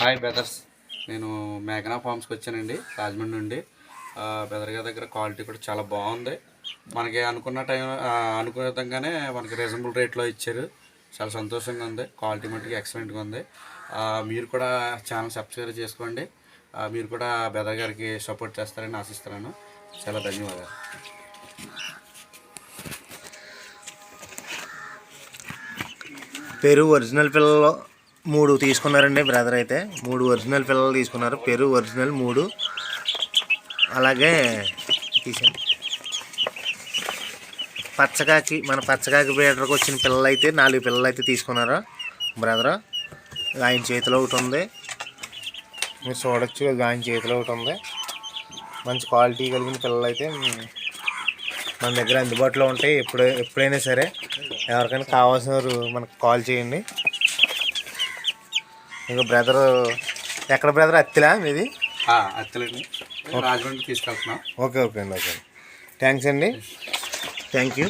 Hi brothers నేను మేఘనా ఫార్మ్స్కి వచ్చానండి రాజమండ్రి నుండి. ఆ, బెదర్ గారి దగ్గర క్వాలిటీ కూడా చాలా బాగుంది. మనకి అనుకున్న టైం అనుకున్న విధంగానే మనకి రీజనబుల్ రేట్లో ఇచ్చారు. చాలా సంతోషంగా ఉంది. క్వాలిటీ మట్టుకు ఎక్సలెంట్గా ఉంది. మీరు కూడా ఛానల్ సబ్స్క్రైబ్ చేసుకోండి. మీరు కూడా బెదర్ గారికి సపోర్ట్ చేస్తారని ఆశిస్తున్నాను. చాలా ధన్యవాదాలు. పేరు ఒరిజినల్ పిల్లలు మూడు తీసుకున్నారండి బ్రదర్ అయితే. మూడు ఒరిజినల్ పిల్లలు తీసుకున్నారు. పెరు ఒరిజినల్ మూడు. అలాగే తీసాను పచ్చకాకి మన పచ్చకాకి బీటర్కి వచ్చిన పిల్లలు అయితే నాలుగు పిల్లలు అయితే తీసుకున్నారు బ్రదర్? ఆయన చేతిలో ఒకటి ఉంది. మీరు చూడొచ్చు అది ఆయన చేతిలో ఒకటి ఉంది. మంచి క్వాలిటీ కలిగిన పిల్లలు అయితే మన దగ్గర అందుబాటులో ఉంటాయి. ఎప్పుడు ఎప్పుడైనా సరే ఎవరికైనా కావాల్సిన వారు మనకు కాల్ చేయండి. ఇంకా బ్రదర్ ఎక్కడ బ్రదర్? అత్తిలా మీది? అత్తలేండి. రాజమండ్రి తీసుకెళ్తున్నాం. ఓకే ఓకే అండి ఓకే థ్యాంక్స్ అండి. Thank you.